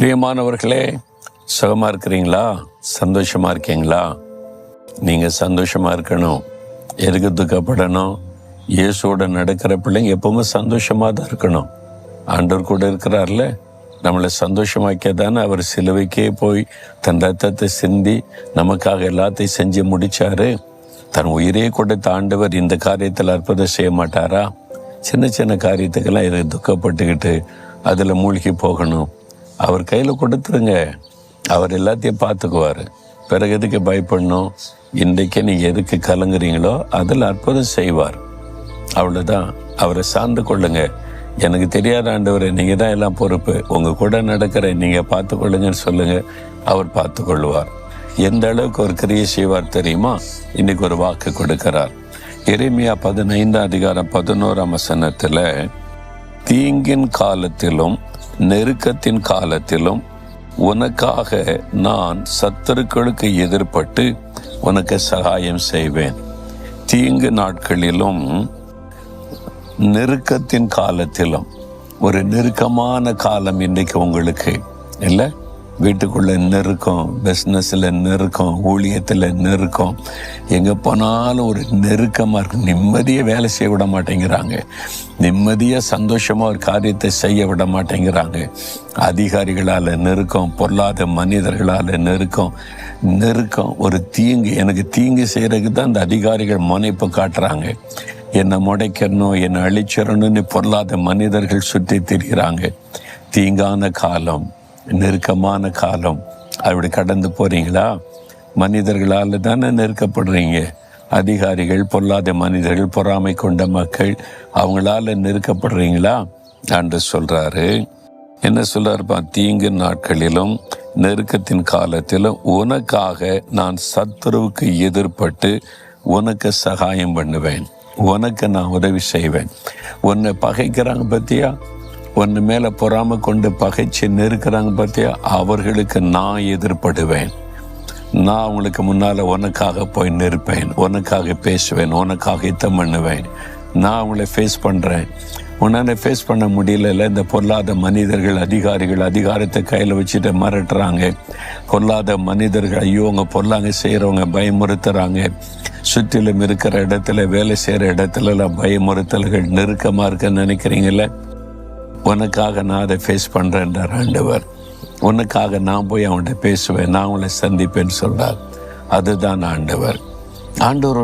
பிரியமானவர்களே சுகமாக இருக்கிறீங்களா? சந்தோஷமாக இருக்கீங்களா? நீங்கள் சந்தோஷமாக இருக்கணும். எதுக்கு துக்கப்படணும் இயேசுவோட நடக்கிற பிள்ளைங்க எப்பவுமே சந்தோஷமாக தான் இருக்கணும். ஆண்டவர் கூட இருக்கிறார்ல. நம்மளை சந்தோஷமாக்கிய தானே அவர் சிலுவைக்கே போய் தன் ரத்தத்தை சிந்தி நமக்காக எல்லாத்தையும் செஞ்சு முடித்தார் தன் உயிரே கொடுத்த ஆண்டவர் இந்த காரியத்தில் அற்புதம் செய்ய மாட்டாரா? சின்ன சின்ன காரியத்துக்கெல்லாம் இதை துக்கப்பட்டுக்கிட்டு அதில் மூழ்கி போகணும். அவர் கையில் கொடுத்துருங்க. அவர் எல்லாத்தையும் பார்த்துக்குவார். பிறகு எதுக்கு பயப்படணும்? இன்றைக்கே நீங்கள் எதுக்கு கலங்குறீங்களோ அதில் அற்புதம் செய்வார். அவ்வளோதான் அவரை சார்ந்து கொள்ளுங்க. எனக்கு தெரியாத ஆண்டவரை நீங்கள் தான் எல்லாம் பொறுப்பு. உங்கள் கூட நடக்கிற நீங்கள் பார்த்து கொள்ளுங்கன்னு சொல்லுங்கள் அவர் பார்த்து கொள்வார் எந்த அளவுக்கு ஒரு கிரியை செய்வார் தெரியுமா? இன்னைக்கு ஒரு வாக்கு கொடுக்கிறார். எரேமியா பதினைந்தாம் அதிகாரம் பதினோராம் வசனத்தில் தீங்கின் காலத்திலும் நெருக்கத்தின் காலத்திலும் உனக்காக நான் சத்துருக்களுக்கு எதிர்ப்பட்டு உனக்கு சகாயம் செய்வேன். தீங்கு நாட்களிலும் நெருக்கத்தின் காலத்திலும் ஒரு நெருக்கமான காலம் இன்னைக்கு உங்களுக்கு இல்லை? வீட்டுக்குள்ள நெருக்கம் பிஸ்னஸில் நெருக்கம் ஊழியத்தில் நெருக்கம் எங்கே போனாலும் ஒரு நெருக்கமாக இருக்கு நிம்மதியாக வேலை செய்ய விட மாட்டேங்கிறாங்க. நிம்மதியாக சந்தோஷமாக ஒரு காரியத்தை செய்ய விட மாட்டேங்கிறாங்க. அதிகாரிகளால் நெருக்கம் பொருளாத மனிதர்களால் நெருக்கம் நெருக்கம் ஒரு தீங்கு. எனக்கு தீங்கு செய்கிறதுக்கு தான் இந்த அதிகாரிகள் முனைப்பு காட்டுறாங்க. என்னை முடைக்கணும் என்னை அழிச்சிடணும்னு பொருளாத மனிதர்கள் சுற்றி திரிகிறாங்க தீங்கான காலம். நெருக்கமான காலம். அப்படி கடந்து போறீங்களா? மனிதர்களால் தானே நெருக்கப்படுறீங்க. அதிகாரிகள் பொல்லாத மனிதர்கள் பொறாமை கொண்ட மக்கள் அவங்களால நெருக்கப்படுறீங்களா? என்று சொல்றாரு. என்ன சொல்றாருப்பா தீங்கு நாட்களிலும் நெருக்கத்தின் காலத்திலும் உனக்காக நான் சத்துருவுக்கு எதிர்ப்பட்டு உனக்கு சகாயம் பண்ணுவேன். உனக்கு நான் உதவி செய்வேன். உன்னை பகைக்கிறாங்க பத்தியா? உன்னை மேலே பொறாம கொண்டு பகைச்சு நெருக்கிறாங்க பார்த்தியா? அவர்களுக்கு நான் எதிர்ப்படுவேன் நான் அவங்களுக்கு முன்னால் உனக்காக போய் நிற்பேன். உனக்காக பேசுவேன். உனக்காக யுத்தம் பண்ணுவேன். நான் அவங்கள ஃபேஸ் பண்ணுறேன் உன்னால் ஃபேஸ் பண்ண முடியல இந்த பொல்லாத மனிதர்கள் அதிகாரிகள் அதிகாரத்தை கையில் வச்சுட்டு மிரட்டுறாங்க. பொல்லாத மனிதர்கள் ஐயோ அவங்க பொல்லாங்க செய்கிறவங்க பயமுறுத்துகிறாங்க சுற்றிலும் இருக்கிற இடத்துல வேலை செய்கிற இடத்துல எல்லாம் பயமுறுத்தல்கள் நெருக்கமாக இருக்குன்னு நினைக்கிறீங்களே உனக்காக நான் அதை ஃபேஸ் பண்ணுறேன்றார் ஆண்டவர். உனக்காக நான் போய் அவன்கிட்ட பேசுவேன் நான் அவங்களை சந்திப்பேன்னு சொல்கிறார் அதுதான் ஆண்டவர். ஆண்டவர்